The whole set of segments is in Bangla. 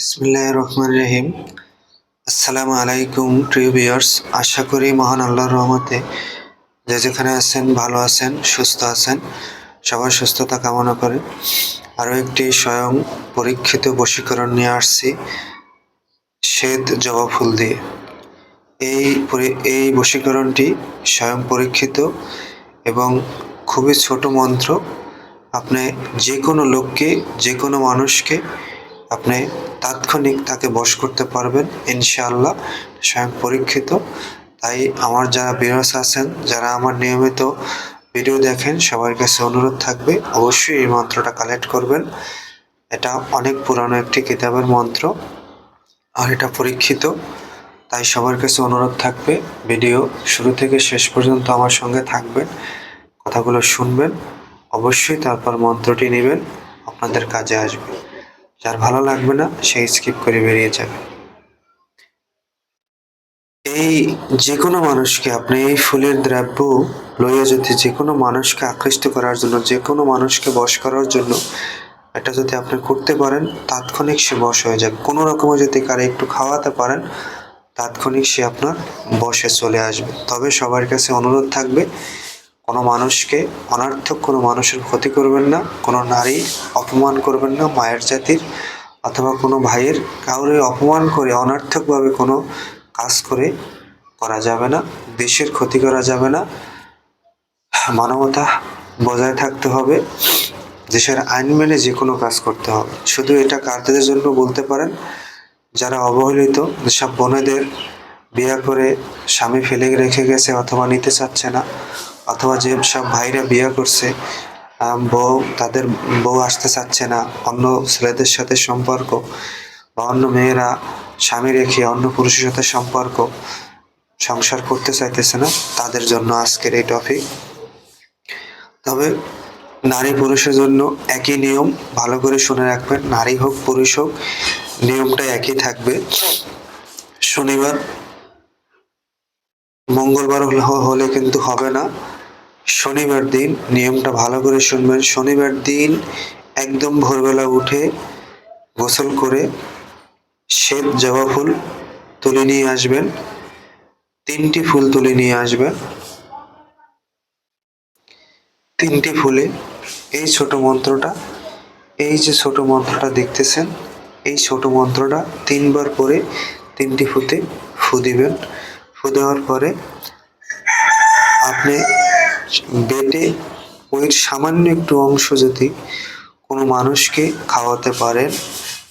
বিসমিল্লাহ রহমান রহিম আসসালামু আলাইকুম, প্রিয় ভিউয়ার্স। আশা করি মহান আল্লাহর রহমতে যে যেখানে আছেন, ভালো আছেন, সুস্থ আছেন সবার সুস্থতা কামনা করে। আরও একটি স্বয়ং পরীক্ষিত বশীকরণ নিয়ে আসছি, শ্বেত জবা ফুল দিয়ে। এই এই বশীকরণটি স্বয়ং পরীক্ষিত এবং খুবই ছোট মন্ত্র। আপনি যে কোনো লোককে, যে কোনো মানুষকে আপনি তাৎক্ষণিক তাকে বশ করতে পারবেন, ইনশাআল্লাহ। স্বয়ং পরীক্ষিত। তাই আমার যারা বিরস আছেন, যারা আমার নিয়মিত ভিডিও দেখেন, সবার কাছে অনুরোধ থাকবে, অবশ্যই এই মন্ত্রটা কালেক্ট করবেন। এটা অনেক পুরানো একটি কিতাবের মন্ত্র আর এটা পরীক্ষিত। তাই সবার কাছে অনুরোধ থাকবে ভিডিও শুরু থেকে শেষ পর্যন্ত আমার সঙ্গে থাকবেন, কথাগুলো শুনবেন, অবশ্যই তারপর মন্ত্রটি নেবেন, আপনাদের কাজে আসবে। যার ভালো লাগবে না, সেই স্কিপ করে বেরিয়ে যাবে। এই যে কোনো মানুষকে আপনি এই ফুলের দ্রব্য লইয়া যদি যে কোনো মানুষকে আকৃষ্ট করার জন্য যে কোনো মানুষকে বশ করার জন্য এটা যদি আপনি করতে পারেন, তাৎক্ষণিক সে বশ হয়ে যাবে। কোনো রকমে যদি কারে একটু খাওয়াতে পারেন, তাৎক্ষণিক সে আপনার বসে চলে আসবে। তবে সবার কাছে অনুরোধ থাকবে কোনো মানুষকে অনার্থক, কোনো মানুষের ক্ষতি করবেন না, কোনো নারী অপমান করবেন না মায়ের জাতির অথবা কোনো ভাইয়ের। কাউরে অপমান করে, অনার্থকভাবে কোনো কাজ করে করা যাবে না, দেশের ক্ষতি করা যাবে না। মানবতা বজায় থাকতে হবে, দেশের আইন মেনে যে কোনো কাজ করতে হবে। শুধু এটা কারদের জন্য বলতে পারেন, যারা অবহেলিত যেসব বোনেদের বিয়ে করে স্বামী ফেলে রেখে গেছে অথবা নিতে চাচ্ছে না অথবা যে সব ভাইরা বিয়ে করছে বউ, তাদের বউ আসতে চাচ্ছে না, অন্য ছেলেদের সাথে সম্পর্ক বা অন্য মেয়েরা স্বামী রেখে অন্য পুরুষের সাথে সম্পর্ক, সংসার করতে চাইতেছে না, তাদের জন্য আজকের এই টপিক তবে নারী পুরুষের জন্য একই নিয়ম, ভালো করে শুনে রাখবেন, নারী হোক, পুরুষ হোক, নিয়মটা একই থাকবে। শনিবার, মঙ্গলবার হলে কিন্তু হবে না। শনিবার দিন, নিয়মটা ভালো করে শুনবেন। শনিবার দিন একদম ভোরবেলা উঠে গোসল করে শ্বেত জবা ফুল তুলে নিয়ে আসবেন। তিনটি ফুল তুলে নিয়ে আসবেন। তিনটি ফুলে এই ছোট মন্ত্রটা, এই যে ছোট মন্ত্রটা দেখতেছেন, এই ছোট মন্ত্রটা তিনবার পরে তিনটি ফুতে ফু দিবেন। ফু দেওয়ার পরে আপনি বেটে ওই সামান্য একটু অংশ যদি কোনো মানুষকে খাওয়াতে পারেন,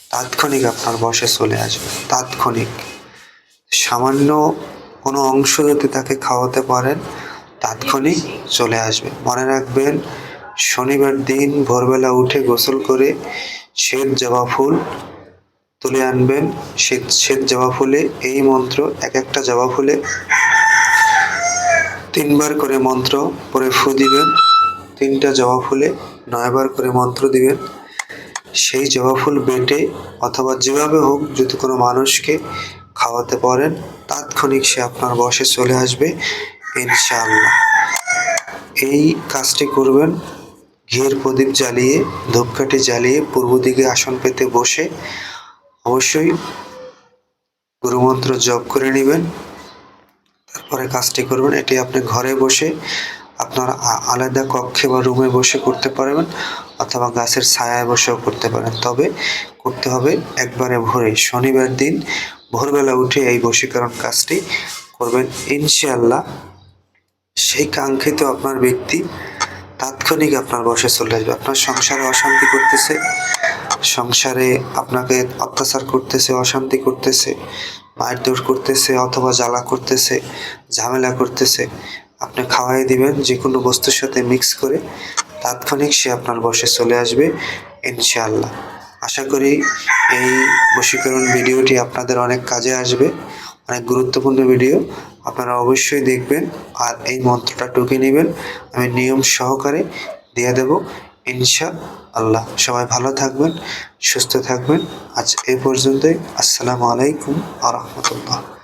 তাৎক্ষণিক আপনার বসে চলে আসবে, তাৎক্ষণিক। সামান্য কোনো অংশ যদি তাকে খাওয়াতে পারেন, তাৎক্ষণিক চলে আসবে। মনে রাখবেন, শনিবার দিন ভোরবেলা উঠে গোসল করে শ্বেত জবা ফুল তুলে আনবেন। শ্বেত শ্বেত জবা ফুলে এই মন্ত্র, এক একটা জবা ফুলে তিনবার করে মন্ত্র পরে ফু দিবেন। তিনটা জবা ফুলে নয়বার করে মন্ত্র দিবেন। সেই জবা ফুল বেটে অথবা যেভাবে হোক যদি কোনো মানুষকে খাওয়াতে পারেন, তাৎক্ষণিক সে আপনার বসে চলে আসবে, ইনশাআল্লাহ। এই কাজটি করবেন, ঘিয়ের প্রদীপ জ্বালিয়ে, ধূপকাঠি জ্বালিয়ে পূর্ব দিকে আসন পেতে বসে অবশ্যই গুরুমন্ত্র জপ করে নেবেন। তারপরে কাজটি করবেন। এটি আপনি ঘরে বসে আপনার আলাদা কক্ষে বা রুমে বসে করতে পারবেন অথবা গাছের ছায়ায় বসেও করতে পারেন। তবে করতে হবে একবারে ভোরে। শনিবার দিন ভোরবেলা উঠে এই বশীকরণ কাজটি করবেন। ইনশাআল্লাহ সেই কাঙ্ক্ষিত আপনার ব্যক্তি তাৎক্ষণিক আপনার বসে চলে আসবে। আপনার সংসারে অশান্তি করতেছে, সংসারে আপনাকে অত্যাচার করতেছে, অশান্তি করতেছে দৌড় করতেছে অথবা জ্বালা করতেছে, ঝামেলা করতেছে, আপনি খাওয়াই দিবেন যে কোনো বস্তুর সাথে মিক্স করে তাৎক্ষণিক সে আপনার বসে চলে আসবে, ইনশাআল্লাহ। আশা করি এই বশীকরণ ভিডিওটি আপনাদের অনেক কাজে আসবে, অনেক গুরুত্বপূর্ণ ভিডিও। আপনারা অবশ্যই দেখবেন আর এই মন্ত্রটা টুকে নেবেন। আমি নিয়ম সহকারে দিয়ে দেব। ইনশা আল্লাহ সবাই ভালো থাকবেন সুস্থ থাকবেন। আজ এ পর্যন্তই। আসসালামু আলাইকুম আ রহমতুল্লাহ।